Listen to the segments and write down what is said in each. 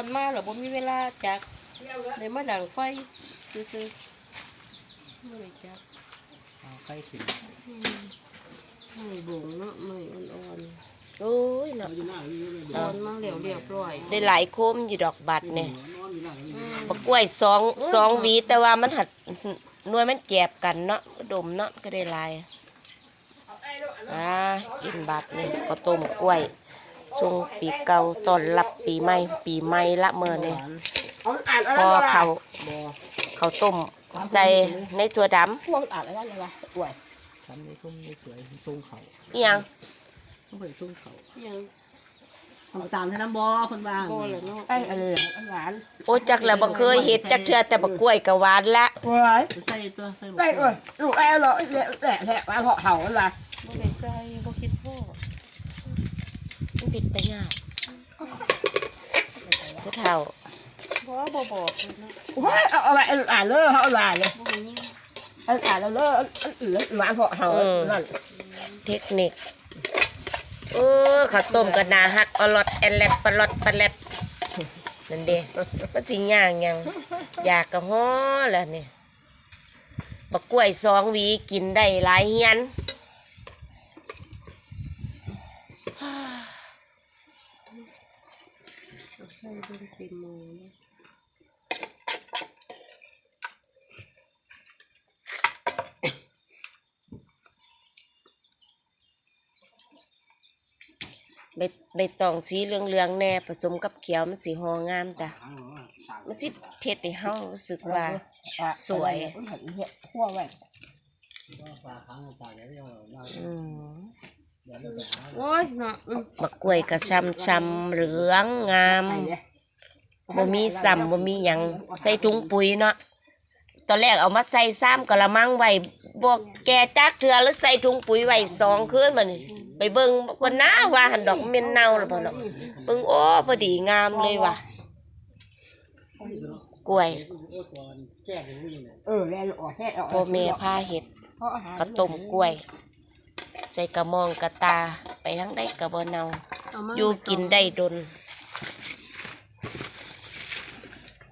รมาหรอบ่มีเวลาจักเลยมาดังไฟซื้อๆบ่ได้จักเอาไข่ขึ้นอืมไม่บ่งเนาะไม่อ่อนๆโอ้ยเนาะอยู่หน้าอยู่เลยอ่อนมาแล้วเรียบร้อยได้หลายโคมอยู่ดอกบัตรเนี่ยนอนอยู่หน้าอยู่บักกล้วยสองสองหวีแต่ว่ามันหัดหน่วยมันแจบกันเนาะก็ดมเนาะก็ได้หลายอ่ากินบัตรนี่ก็ต้มกล้วย ช่วงปีเก่าตอนรับปีใหม่ปีใหม่ละเมื่อนี่เอาอ่านอะไรพอวะเขาบ่เขาต้มใส่ในตัวดพวกอ่านอะไรวะป่วยทำในทุ่มในสวยทุ่งเขาำอิหยังต้องไปทุ่งเขายังทำตามท่าน้ำบ่เพิ่นว่าพอแล้วเนาะไอ้อะไรหลานโอ้จักแล้วบ่เคยเห็ดจักเทื่อแต่บักกล้วยก็หวานละป่วยใส่ตัวใส่ไอ้เอ้ยลูกไอ้เหรอแหละแหละแหละมาเหาะเห่าอะไร บ่ได้ใส่บ่คิดพ่อ ปิดไปยากผู้เฒ่าบ่บ่บอกเลยนะโอ้ยเอาอะไรอ่านเลยเขาอ่านเลยบ่ให้ยิงอ่านแล้วเลยมาเหาะเหานั่นเทคนิคเออข้าวต้มก็น่าฮักอลอดแอนแลดปลอดปลาแลดนั่นเด้มันสิย่างยังอยากกระฮ้อแล้วนี่บักกล้วยสองหวีกินได้หลายเฮียน ใส่เบิ่งเต็มมือเนะใบใบตองสีเหลืองๆแน่ผสมกับเขียวมันสีหองามแต่มันสิเท็ดให้เฮารู้สึกว่า สวยขั้วไว้อืม เดี๋ยวเราไปหาโอ้ยเนาะอืมบักกล้วยก็ช้ำๆเหลืองงามไปเลยบ่มีซ้ำบ่มีหยังใส่ถุงปุ๋ยเนาะตอนแรกเอามาใส่ซ้ำกะละมังไว้บ่แก่จักเทื่อหรือใส่ถุงปุ๋ยไว้สองคืนบัดนี้ไปเบิ่งก่อนหน้าว่าหันดอกเม่นเน่าแล้วบ่เนาะเบิ่งโอ้พอดีงามเลยว่ะกล้วยโอ้ตัวแก้ยังไม่ยังไงเออแล้วออกแค่ออกพ่อแม่พาเฮ็ดเพราะอาหารกระต้มกล้วย ใส่กระมองกระตาไปทั้งได้กระบ่เนาเอามาอยู่กินได้ดน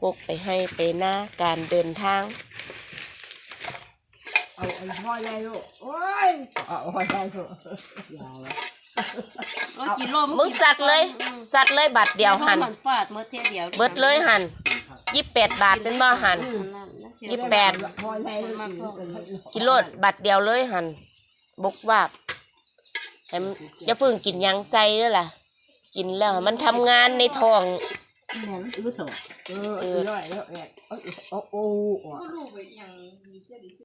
พกไปให้ไปหน้าการเดินทาง เอาเอาพ่อใหญ่ลูกโอ้ยเอาพ่อใหญ่ลูกยาวแล้วเอากินโลมึงสัตว์เลยสัตว์เลยบาทเดียวหันมันฟาดเมื่อเที่ยเดียวเบิดเลยหันยี่แปดบาทเป็นบ่หันยี่สิบแปดพ่อใหญ่ลูกกิโลดบาทเดียวเลยหันบกวาบ ให้มันอย่าเพิ่งกินหยังใส่เด้อล่ะ กินแล้วให้มันทำงานในท้องแหนรู้สึกเออเออร้อยแล้วแหละโอ้โอ้โอ้